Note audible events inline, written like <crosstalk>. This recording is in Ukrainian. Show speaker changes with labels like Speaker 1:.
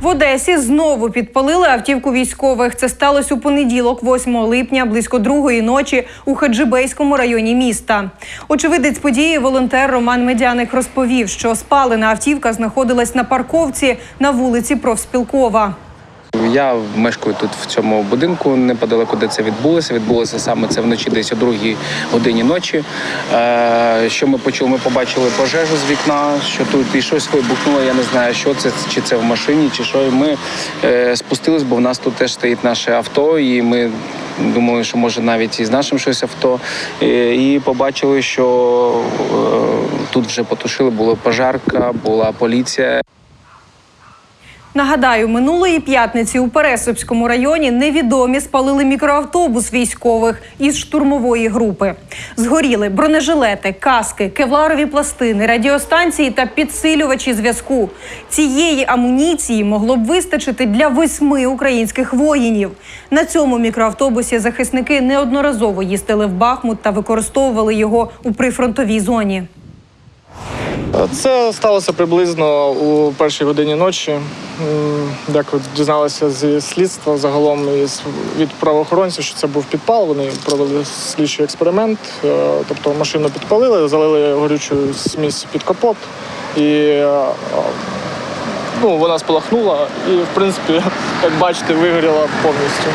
Speaker 1: В Одесі знову підпалили автівку військових. Це сталося у понеділок, 8 липня, близько другої ночі у Хаджибейському районі міста. Очевидець події, волонтер Роман Медяник розповів, що спалена автівка знаходилась на парковці на вулиці Профспілкова.
Speaker 2: Я мешкаю тут в цьому будинку неподалеку, де це відбулося. Відбулося саме це вночі, десь о другій годині ночі. Е, що ми почули? Ми побачили пожежу з вікна, що тут і щось вибухнуло. Я не знаю, що це, чи це в машині, чи що. І ми е, спустились, бо в нас тут теж стоїть наше авто, і ми. Думали, що може навіть і з нашим щось авто, Е, і побачили, що тут вже потушили, була пожарка, була поліція.
Speaker 1: Нагадаю, минулої п'ятниці у Пересипському районі невідомі спалили мікроавтобус військових із штурмової групи. Згоріли бронежилети, каски, кевларові пластини, радіостанції та підсилювачі зв'язку. Цієї амуніції могло б вистачити для восьми українських воїнів. На цьому мікроавтобусі захисники неодноразово їздили в Бахмут та використовували його у прифронтовій зоні.
Speaker 3: Це сталося приблизно у першій годині ночі. Як дізналися зі слідства загалом від правоохоронців, що це був підпал. Вони провели слідчий експеримент. Е, Тобто машину підпалили, залили горючу смісь під капот, і е, ну, вона спалахнула і, в принципі, <laughs> як бачите, вигоріла повністю.